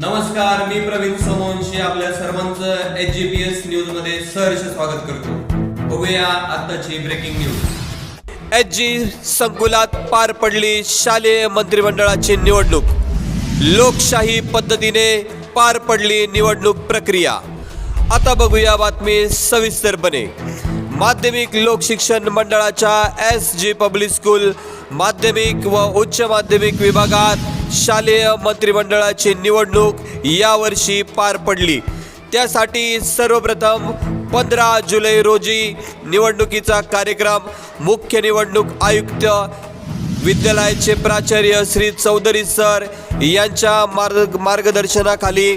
नमस्कार मी प्रवीण सोमवंशी आपल्या सर्वांचं एच जी पी एस न्यूजमध्ये सहर्ष स्वागत करतो. बघूया आताची ब्रेकिंग न्यूज एच जी संकुलात पार पडली शालेय मंत्रिमंडळाची निवडणूक. लोकशाही पद्धतीने पार पडली निवडणूक प्रक्रिया. आता बघूया बातमी सविस्तरपणे. माध्यमिक लोकशिक्षण मंडळाच्या एस जी पब्लिक स्कूल माध्यमिक व उच्च माध्यमिक विभागात शालेय मंत्रिमंडळाची निवडणूक यावर्षी पार पडली. त्यासाठी सर्वप्रथम पंधरा जुलै रोजी निवडणुकीचा कार्यक्रम मुख्य निवडणूक आयुक्त विद्यालयाचे प्राचार्य श्री चौधरी सर यांच्या मार्ग मार्गदर्शनाखाली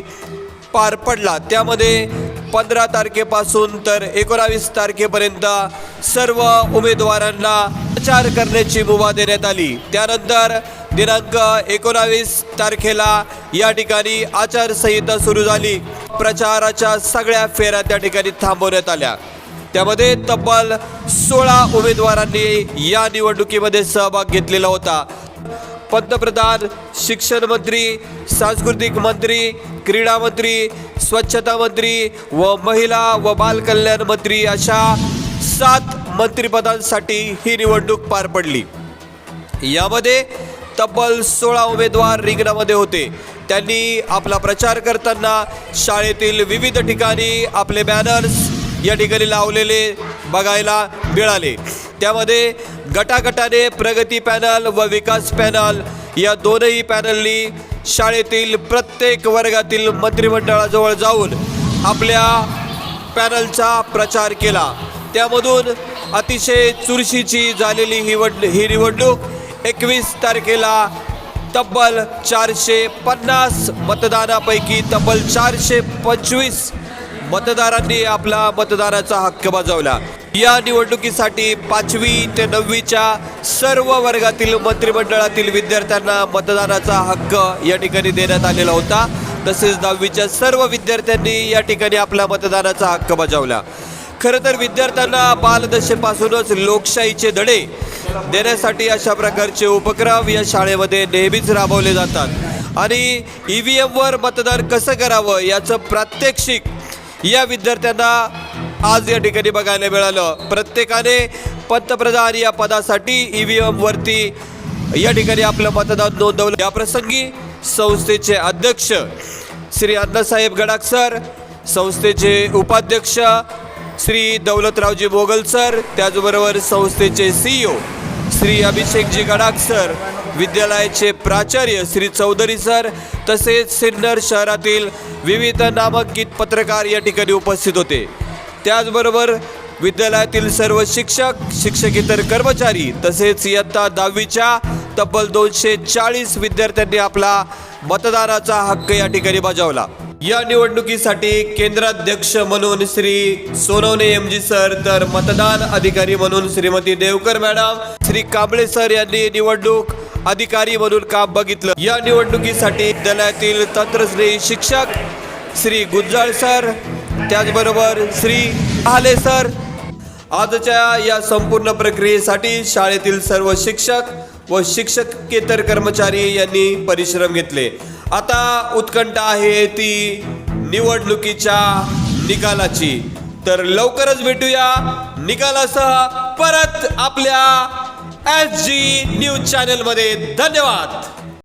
पार पडला. त्यामध्ये पंधरा तारखेपासून तर एकोणावीस तारखेपर्यंत सर्व उमेदवारांना प्रचार करण्याची मुभा देण्यात आली. त्यानंतर दिनांक एकोणावीस तारखेला या ठिकाणी आचारसंहिता सुरू झाली. प्रचाराच्या सगळ्या फेऱ्या त्या ठिकाणी थांबवण्यात आल्या. त्यामध्ये तब्बल सोळा उमेदवारांनी या निवडणुकीमध्ये सहभाग घेतलेला होता. पंतप्रधान शिक्षण मंत्री सांस्कृतिक मंत्री क्रीडा मंत्री स्वच्छता मंत्री व महिला व बालकल्याण मंत्री अशा सात मंत्रिपदांसाठी ही निवडणूक पार पडली. यामध्ये तब्बल सोळा उमेदवार रिंगणामध्ये होते. त्यांनी आपला प्रचार करताना शाळेतील विविध ठिकाणी आपले बॅनर्स या ठिकाणी लावलेले बघायला मिळाले. त्यामध्ये गटागटाने प्रगती पॅनल व विकास पॅनल या दोनही पॅनलनी शाळेतील प्रत्येक वर्गातील मंत्रिमंडळाजवळ जाऊन आपल्या पॅनलचा प्रचार केला. त्यामधून अतिशय चुरशीची झालेली ही वड ही निवडणूक एकवीस तारखेला तब्बल चारशे पन्नास मतदानापैकी तब्बल चारशे पंचवीस मतदारांनी आपला मतदानाचा हक्क बजावला. या निवडणुकीसाठी पाचवी ते नववीच्या सर्व वर्गातील मंत्रिमंडळातील विद्यार्थ्यांना मतदानाचा हक्क या ठिकाणी देण्यात आलेला होता. तसेच दहावीच्या सर्व विद्यार्थ्यांनी या ठिकाणी आपला मतदानाचा हक्क बजावला. खरं तर विद्यार्थ्यांना बालदशेपासूनच लोकशाहीचे धडे देण्यासाठी अशा प्रकारचे उपक्रम या शाळेमध्ये नेहमीच राबवले जातात. आणि ई व्ही एमवर मतदान कसं करावं याचं प्रात्यक्षिक या विद्यार्थ्यांना आज या ठिकाणी बघायला मिळालं. प्रत्येकाने पंतप्रधान या पदासाठी ई व्ही एमवरती या ठिकाणी आपलं मतदान नोंदवलं. या प्रसंगी संस्थेचे अध्यक्ष श्री अण्णासाहेब गडाख सर संस्थेचे उपाध्यक्ष श्री दौलतरावजी बोगल सर त्याचबरोबर संस्थेचे सीईओ श्री अभिषेकजी गडाख सर विद्यालयाचे प्राचार्य श्री चौधरी सर तसेच सिन्नर शहरातील विविध नामांकित पत्रकार या ठिकाणी उपस्थित होते. त्याचबरोबर विद्यालयातील सर्व शिक्षक शिक्षकेतर कर्मचारी तसेच इयत्ता दहावीच्या तब्बल दोनशे चाळीस विद्यार्थ्यांनी आपला मतदानाचा हक्क या ठिकाणी बजावला. या निवडणुकीसाठी केंद्राध्यक्ष म्हणून Shri Sonawane M G sir तर मतदान अधिकारी म्हणून श्रीमती देवकर मॅडम श्री कांबळे सर यांनी निवडणूक अधिकारी म्हणून काम बघितलं. या निवडणुकीसाठी विद्यालयातील तंत्रश्री शिक्षक श्री गुज्जाळ सर त्याचबरोबर श्री आले सर आजच्या या संपूर्ण प्रक्रियेसाठी शाळेतील सर्व शिक्षक व शिक्षकेतर कर्मचारी यांनी परिश्रम घेतले. आता उत्कंठ आहे ती निवडणुकीच्या निकालाची. तर लवकरच भेटूया निकालासह परत आपल्या एस जी न्यूज चॅनलमध्ये धन्यवाद.